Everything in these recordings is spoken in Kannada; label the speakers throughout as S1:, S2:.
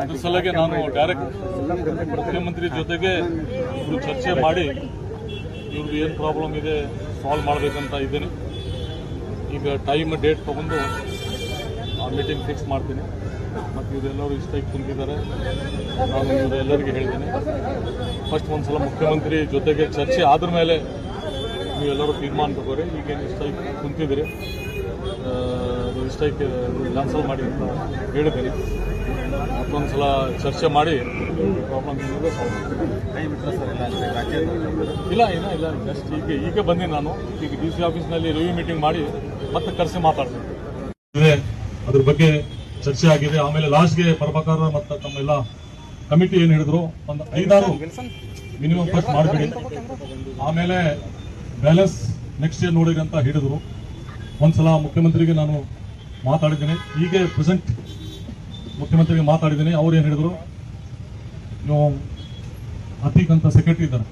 S1: ಅದ್ರ ಸಲುವಾಗಿ ನಾನು ಡೈರೆಕ್ಟ್ ಮುಖ್ಯಮಂತ್ರಿ ಜೊತೆಗೆ ಇವರು ಚರ್ಚೆ ಮಾಡಿ ಇವ್ರದ್ದು ಏನು ಪ್ರಾಬ್ಲಮ್ ಇದೆ ಸಾಲ್ವ್ ಮಾಡಬೇಕಂತ ಇದ್ದೀನಿ. ಈಗ ಟೈಮ್ ಡೇಟ್ ತೊಗೊಂಡು ಆ ಮೀಟಿಂಗ್ ಫಿಕ್ಸ್ ಮಾಡ್ತೀನಿ. ಮತ್ತು ಇವರೆಲ್ಲರೂ ಇಷ್ಟಕ್ಕೆ ಕುಂತಿದ್ದಾರೆ ನಾನು ಇವರೆಲ್ಲರಿಗೆ ಹೇಳ್ತೀನಿ. ಫಸ್ಟ್ ಒಂದು ಸಲ ಮುಖ್ಯಮಂತ್ರಿ ಜೊತೆಗೆ ಚರ್ಚೆ ಆದ್ರ ಮೇಲೆ ನೀವೆಲ್ಲರೂ ತೀರ್ಮಾನ ತಗೋರಿ. ಈಗೇನು ಇಷ್ಟಕ್ಕೆ ಕುಂತಿದ್ದೀರಿ ಇಷ್ಟಕ್ಕೆ ಕ್ಯಾನ್ಸಲ್ ಮಾಡಿ ಅಂತ ಹೇಳಿದ್ದೀನಿ. ಮತ್ತೊಂದು ಸಲ ಚರ್ಚೆ ಮಾಡಿ ಪ್ರಾಬ್ಲಮ್ ಸಾಲ್ವ್ ಇಲ್ಲ ಇಲ್ಲ ಇಲ್ಲ ಜಸ್ಟ್ ಈಗ ಈಗ ಬಂದಿ ನಾನು. ಈಗ ಡಿ ಸಿ ಆಫೀಸ್ನಲ್ಲಿ ರಿವ್ಯೂ ಮೀಟಿಂಗ್ ಮಾಡಿ ಮತ್ತೆ ಕರೆಸಿ ಮಾತಾಡ್ತೀನಿ. ಅದ್ರ ಬಗ್ಗೆ ಚರ್ಚೆ ಆಗಿದೆ. ಆಮೇಲೆ ಲಾಸ್ಟ್ಗೆ ಪ್ರಭಾಕರ್ ಮತ್ತು ತಮ್ಮೆಲ್ಲ ಕಮಿಟಿ ಏನು ಹೇಳಿದ್ರು? ಒಂದು ಐದಾರು ಮಿನಿಮಮ್ ಫಸ್ಟ್ ಮಾಡಿಬಿಡಿ. ಆಮೇಲೆ ಬ್ಯಾಲೆನ್ಸ್ ನೆಕ್ಸ್ಟ್ ಇಯರ್ ನೋಡಿರಿ ಅಂತ ಹೇಳಿದ್ರು. ಒಂದ್ಸಲ ಮುಖ್ಯಮಂತ್ರಿಗೆ ನಾನು ಮಾತಾಡಿದ್ದೀನಿ. ಈಗ ಪ್ರೆಸೆಂಟ್ ಮುಖ್ಯಮಂತ್ರಿಗೆ ಮಾತಾಡಿದ್ದೀನಿ, ಅವ್ರು ಏನು ಹೇಳಿದರು? ನೀವು ಅತೀಕ್ ಅಂತ ಸೆಕ್ರೆಟರಿ ಇದ್ದಾರೆ.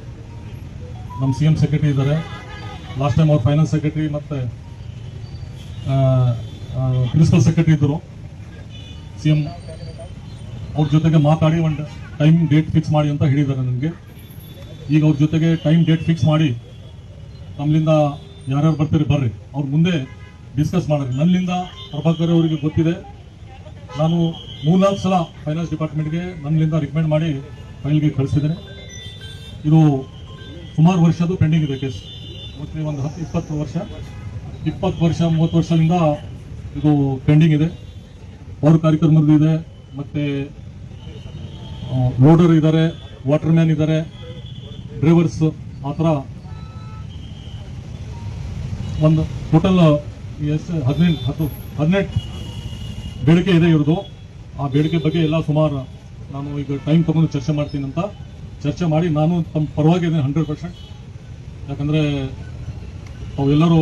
S1: ನಮ್ಮ ಸಿ ಎಂ ಸೆಕ್ರೆಟರಿ ಇದ್ದಾರೆ. ಲಾಸ್ಟ್ ಟೈಮ್ ಅವ್ರು ಫೈನಾನ್ಸ್ ಸೆಕ್ರೆಟರಿ ಮತ್ತು ಪ್ರಿನ್ಸಿಪಲ್ ಸೆಕ್ರೆಟರಿ ಇದ್ದರು. ಸಿ ಎಂ ಅವ್ರ ಜೊತೆಗೆ ಮಾತಾಡಿ, ಒಂದು ಟೈಮ್ ಡೇಟ್ ಫಿಕ್ಸ್ ಮಾಡಿ ಅಂತ ಹೇಳಿದ್ದಾರೆ ನನಗೆ. ಈಗ ಅವ್ರ ಜೊತೆಗೆ ಟೈಮ್ ಡೇಟ್ ಫಿಕ್ಸ್ ಮಾಡಿ ನಮ್ಮಿಂದ ಯಾರ್ಯಾರು ಬರ್ತೀರಿ ಬರ್ರಿ. ಅವ್ರ ಮುಂದೆ ಡಿಸ್ಕಸ್ ಮಾಡಿ ನನ್ನಿಂದ ಪ್ರಭಾಕರ್ ಅವರಿಗೆ ಗೊತ್ತಿದೆ. ನಾನು ಮೂರ್ನಾಲ್ಕು ಸಲ ಫೈನಾನ್ಸ್ ಡಿಪಾರ್ಟ್ಮೆಂಟ್ಗೆ ನನ್ನಿಂದ ರಿಕಮೆಂಡ್ ಮಾಡಿ ಫೈಲ್ಗೆ ಕಳಿಸಿದ್ದೇನೆ. ಇದು ಸುಮಾರು ವರ್ಷದ್ದು ಪೆಂಡಿಂಗ್ ಇದೆ ಕೇಸ್ ಮೋಸ್ಟ್ಲಿ ಒಂದು ಹತ್ತು, ಇಪ್ಪತ್ತು ವರ್ಷ. ಇಪ್ಪತ್ತು ವರ್ಷ, ಮೂವತ್ತು ವರ್ಷದಿಂದ ಇದು ಪೆಂಡಿಂಗ್ ಇದೆ. ಪೌರ ಕಾರ್ಯಕ್ರಮದ್ದು ಇದೆ. ಮತ್ತು ಲೋಡರ್ ಇದ್ದಾರೆ ವಾಟರ್ ಮ್ಯಾನ್ ಇದ್ದಾರೆ ಡ್ರೈವರ್ಸ್ ಆ ಥರ ಒಂದು ಟೋಟಲ್ ಎಸ್ ಹದಿನೆಂಟು, ಹತ್ತು, ಹದಿನೆಂಟು ಬೇಡಿಕೆ ಇದೆ ಇವ್ರದ್ದು. ಆ ಬೇಡಿಕೆ ಬಗ್ಗೆ ಎಲ್ಲ ಸುಮಾರು ನಾನು ಈಗ ಟೈಮ್ ತಗೊಂಡು ಚರ್ಚೆ ಮಾಡ್ತೀನಿ ಅಂತ. ಚರ್ಚೆ ಮಾಡಿ ನಾನು ತಮ್ಮ ಪರವಾಗಿ ಇದ್ದೀನಿ ಹಂಡ್ರೆಡ್ ಪರ್ಸೆಂಟ್ ಯಾಕಂದರೆ ಅವೆಲ್ಲರೂ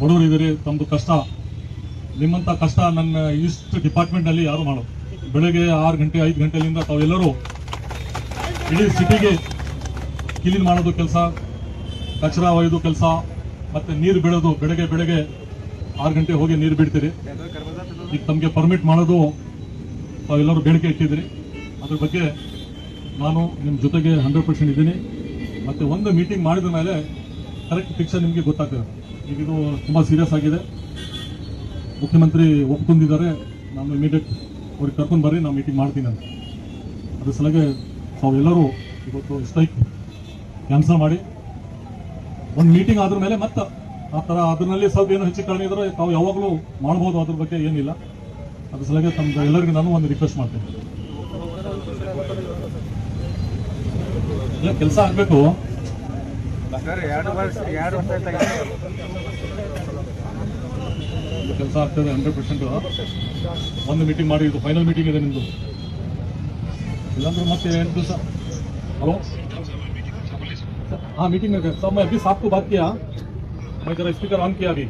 S1: ಬಡವರು ಇದ್ದೀರಿ ತಮ್ಮದು ಕಷ್ಟ. ನಿಮ್ಮಂಥ ಕಷ್ಟ ನನ್ನ ಇಷ್ಟು ಡಿಪಾರ್ಟ್ಮೆಂಟಲ್ಲಿ ಯಾರು ಮಾಡೋದು? ಬೆಳಗ್ಗೆ ಆರು ಗಂಟೆ, ಐದು ಗಂಟೆಯಿಂದ ತಾವೆಲ್ಲರೂ ಇಡೀ ಸಿಟಿಗೆ ಕ್ಲೀನ್ ಮಾಡೋದು ಕೆಲಸ, ಕಚರ ಒಯ್ದು ಕೆಲಸ, ಮತ್ತು ನೀರು ಬಿಡೋದು ಬೆಳಗ್ಗೆ ಬೆಳಗ್ಗೆ ಆರು ಗಂಟೆ ಹೋಗಿ ನೀರು ಬಿಡ್ತೀರಿ ಈಗ ತಮಗೆ ಪರ್ಮಿಟ್ ಮಾಡೋದು ತಾವೆಲ್ಲರೂ ಬೇಡಿಕೆ ಇಟ್ಟಿದ್ದೀರಿ. ಅದ್ರ ಬಗ್ಗೆ ನಾನು ನಿಮ್ಮ ಜೊತೆಗೆ ಹಂಡ್ರೆಡ್ ಪರ್ಸೆಂಟ್ ಇದ್ದೀನಿ. ಮತ್ತು ಒಂದು ಮೀಟಿಂಗ್ ಮಾಡಿದ ಮೇಲೆ ಕರೆಕ್ಟ್ ಪಿಕ್ಚರ್ ನಿಮಗೆ ಗೊತ್ತಾಗ್ತದೆ. ಈಗ ಇದು ತುಂಬ ಸೀರಿಯಸ್ ಆಗಿದೆ. ಮುಖ್ಯಮಂತ್ರಿ ಒಪ್ಕೊಂಡಿದ್ದಾರೆ ನಾನು ಇಮಿಡಿಯೇಟ್ ಅವ್ರಿಗೆ ಕರ್ಕೊಂಡು ಬರ್ರಿ, ನಾನು ಮೀಟಿಂಗ್ ಮಾಡ್ತೀನಿ ಅಂತ. ಅದ್ರ ಸಲಗೆ ತಾವೆಲ್ಲರೂ ಇವತ್ತು ಸ್ಟ್ರೈಕ್ ಕ್ಯಾನ್ಸಲ್ ಮಾಡಿ. ಒಂದು ಮೀಟಿಂಗ್ ಆದ್ರ ಮೇಲೆ ಮತ್ತೆ ಆ ಥರ ಅದರಲ್ಲಿ ಸ್ವಲ್ಪ ಏನು ಹೆಚ್ಚು ಕಡಿಮೆ ಇದ್ರೆ ತಾವು ಯಾವಾಗಲೂ ಮಾಡ್ಬೋದು ಅದ್ರ ಬಗ್ಗೆ ಏನಿಲ್ಲ. ಅದ್ರ ಸಲಗೆ ತಮ್ಮ ಎಲ್ಲರಿಗೂ ನಾನು ಒಂದು ರಿಕ್ವೆಸ್ಟ್ ಮಾಡ್ತೀನಿ ಇಲ್ಲ ಕೆಲಸ ಆಗಬೇಕು
S2: ಸರ್ ಎರಡು ವರ್ಷ ಎರಡು ವರ್ಷ ಆಯ್ತು
S1: ಕೆಲಸ ಆಗ್ತದೆ ಹಂಡ್ರೆಡ್ ಪರ್ಸೆಂಟ್ ಒಂದು ಮೀಟಿಂಗ್ ಮಾಡಿ ಇದು ಫೈನಲ್ ಮೀಟಿಂಗ್ ಇದೆ ನಿಮ್ಮದು ಇಲ್ಲಾಂದ್ರೆ ಮತ್ತೆ ಎಂಟು ದಿವಸ ಹಲೋ हाँ मीटिंग में गए सब मैं अभी साहब को बात किया मैं जरा स्पीकर ऑन किया अभी आ,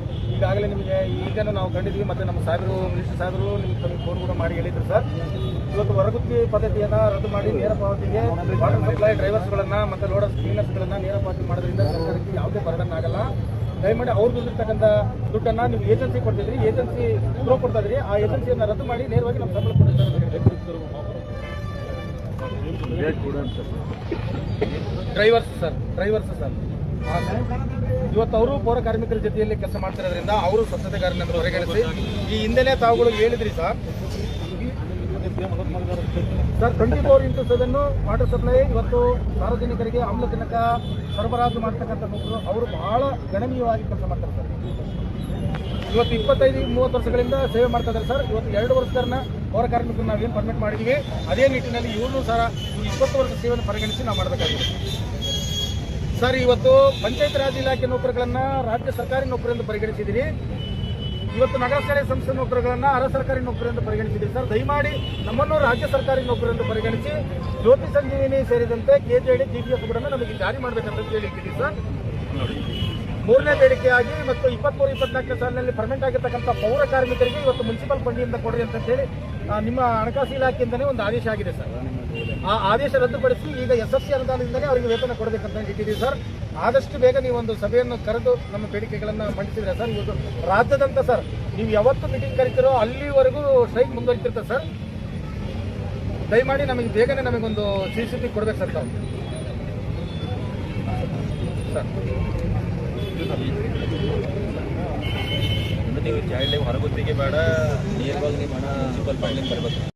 S3: ಈಗಾಗಲೇ ನಿಮಗೆ ಈಗನೂ ನಾವು ಕಂಡಿದ್ವಿ ಮತ್ತು ನಮ್ಮ ಸಾಹೇಬರು, ಮಿನಿಸ್ಟರ್ ಸಾಹೇಬರು ನಿಮ್ಗೆ ತಮಗೆ ಫೋನ್ ಕೂಡ ಮಾಡಿ ಹೇಳಿದ್ರು ಸರ್. ಇವತ್ತು ಹೊರಗುತ್ತಿ ಪದ್ಧತಿಯನ್ನು ರದ್ದು ಮಾಡಿ ನೇರ ಪಾವತಿಗೆ ವಾಟರ್ ಸಪ್ಲೈ ಡ್ರೈವರ್ಸ್ಗಳನ್ನು ಮತ್ತು ಲೋಡರ್ಸ್ ಕ್ಲೀನರ್ಸ್ಗಳನ್ನು ನೇರ ಪಾವತಿ ಮಾಡೋದ್ರಿಂದ ಸರ್ಕಾರಕ್ಕೆ ಯಾವುದೇ ಪರಿಣಾಮ ಆಗಲ್ಲ. ದಯಮಾಡಿ ಅವ್ರು ದುಡ್ಡಿರ್ತಕ್ಕಂಥ ದುಡ್ಡನ್ನು ನೀವು ಏಜೆನ್ಸಿ ಕೊಡ್ತಿದ್ರಿ ಏಜೆನ್ಸಿ ಥ್ರೋ ಕೊಡ್ತಾ ಇದ್ರಿ, ಆ ಏಜೆನ್ಸಿಯನ್ನು ರದ್ದು ಮಾಡಿ ನೇರವಾಗಿ ನಮ್ಮ ಸಂಬಳ ಕೊಡ್ತಾರೆ ಡ್ರೈವರ್ಸ್ ಸರ್ ಡ್ರೈವರ್ಸ್ ಸರ್ ಇವತ್ತು ಅವರು ಪೌರ ಕಾರ್ಮಿಕರ ಜೊತೆಯಲ್ಲಿ ಕೆಲಸ ಮಾಡ್ತಿರೋದ್ರಿಂದ ಅವರು ಸ್ವಚ್ಛತೆಗಾರನ ಹೊರಗಣಿಸಿ. ಈ ಹಿಂದೆನೇ ತಾವುಗಳು ಹೇಳಿದ್ರಿ sir. Sir twenty four into seven water supply ಇವತ್ತು ಸಾರ್ವಜನಿಕರಿಗೆ ಆಮ್ಲಜನಕ ಸರಬರಾಜು ಮಾಡ್ತಕ್ಕಂಥ ಅವರು ಬಹಳ ಗಣನೀಯವಾಗಿ ಕೆಲಸ ಮಾಡ್ತಾರೆ ಸರ್. ಇವತ್ತು ಇಪ್ಪತ್ತೈದು, ಮೂವತ್ತು ವರ್ಷಗಳಿಂದ ಸೇವೆ ಮಾಡ್ತಾ ಇದ್ದಾರೆ ಸರ್. ಇವತ್ತು ಎರಡು ವರ್ಷದನ್ನ ಪೌರ ಕಾರ್ಮಿಕರು ನಾವೇನು ಪರ್ಮಿಟ್ ಮಾಡಿದ್ದೀವಿ ಅದೇ ನಿಟ್ಟಿನಲ್ಲಿ ಇವ್ರನ್ನೂ ಸಹ ಇವ್ರು ಇಪ್ಪತ್ತು ವರ್ಷ ಸೇವೆಯನ್ನು ಪರಿಗಣಿಸಿ ನಾವು ಮಾಡಬೇಕಾಗಿದೆ. ಸರ್ ಇವತ್ತು ಪಂಚಾಯತ್ ರಾಜ್ ಇಲಾಖೆ ನೌಕರಗಳನ್ನ ರಾಜ್ಯ ಸರ್ಕಾರಿ ನೌಕರಿ ಎಂದು ಪರಿಗಣಿಸಿದ್ದೀರಿ ಇವತ್ತು ನಗರ ಸ್ಥಳೀಯ ಸಂಸ್ಥೆ ನೌಕರರನ್ನ ಅರ ಸರ್ಕಾರಿ ನೌಕರಿ ಎಂದು ಪರಿಗಣಿಸಿದ್ದೀರಿ ಸರ್. ದಯಮಾಡಿ ನಮ್ಮನ್ನು ರಾಜ್ಯ ಸರ್ಕಾರಿ ನೌಕರಿ ಎಂದು ಪರಿಗಣಿಸಿ ಜ್ಯೋತಿ ಸಂಜೀವಿನಿ ಸೇರಿದಂತೆ ಕೆಜೆಡಿ ಎಸ್ ಕೂಡ ನಮಗೆ ಜಾರಿ ಮಾಡಬೇಕಂತ ಹೇಳಿದ್ದೀರಿ ಸರ್. ಮೂರನೇ ಬೇಡಿಕೆಯಾಗಿ ಮತ್ತು ಇಪ್ಪತ್ಮೂರು ಇಪ್ಪತ್ನಾಲ್ಕನೇ ಸಾಲಿನಲ್ಲಿ ಪರ್ಮನೆಂಟ್ ಆಗಿರ್ತಕ್ಕಂಥ ಪೌರ ಕಾರ್ಮಿಕರಿಗೆ ಇವತ್ತು ಮುನ್ಸಿಪಲ್ ಫಂಡಿಯಿಂದ ಕೊಡ್ರಿ ಅಂತ ಹೇಳಿ ನಿಮ್ಮ ಹಣಕಾಸು ಇಲಾಖೆಯಿಂದನೇ ಒಂದು ಆದೇಶ ಆಗಿದೆ ಸರ್. ಆ ಆದೇಶ ರದ್ದುಪಡಿಸಿ ಈಗ ಎಸ್ ಎಸ್ ಸಿ ಅನುದಾನದಿಂದಲೇ ಅವರಿಗೆ ವೇತನ ಕೊಡಬೇಕಂತ ಇಟ್ಟಿದ್ದೀವಿ ಸರ್. ಆದಷ್ಟು ಬೇಗ ನೀವು ಒಂದು ಸಭೆಯನ್ನು ಕರೆದು ನಮ್ಮ ಬೇಡಿಕೆಗಳನ್ನು ಮಂಡಿಸಿದ್ರೆ ಸರ್ ಇವತ್ತು ರಾಜ್ಯದಂತ ಸರ್, ನೀವು ಯಾವತ್ತು ಮೀಟಿಂಗ್ ಕರಿತೀರೋ ಅಲ್ಲಿವರೆಗೂ ಸ್ಟ್ರೈಕ್ ಮುಂದುವರಿತಿರ್ತದೆ ಸರ್. ದಯಮಾಡಿ ನಮಗೆ ಬೇಗನೆ ನಮಗೊಂದು ಸಿ ಸಿ ಟಿ ಕೊಡ್ಬೇಕು ಸರ್ ತಾವು. ಸರ್.
S4: ನೀವು ಚೈಲ್ಡ್ ಹೊರಗುತ್ತಿಗೆ ಬೇಡ ನಿಯರ್ಬಲ್ ನಿಮ್ಮ ಮುನ್ಸಿಪಲ್ ಪಾಯಿಂಟ್ ಬರಬೇಕು.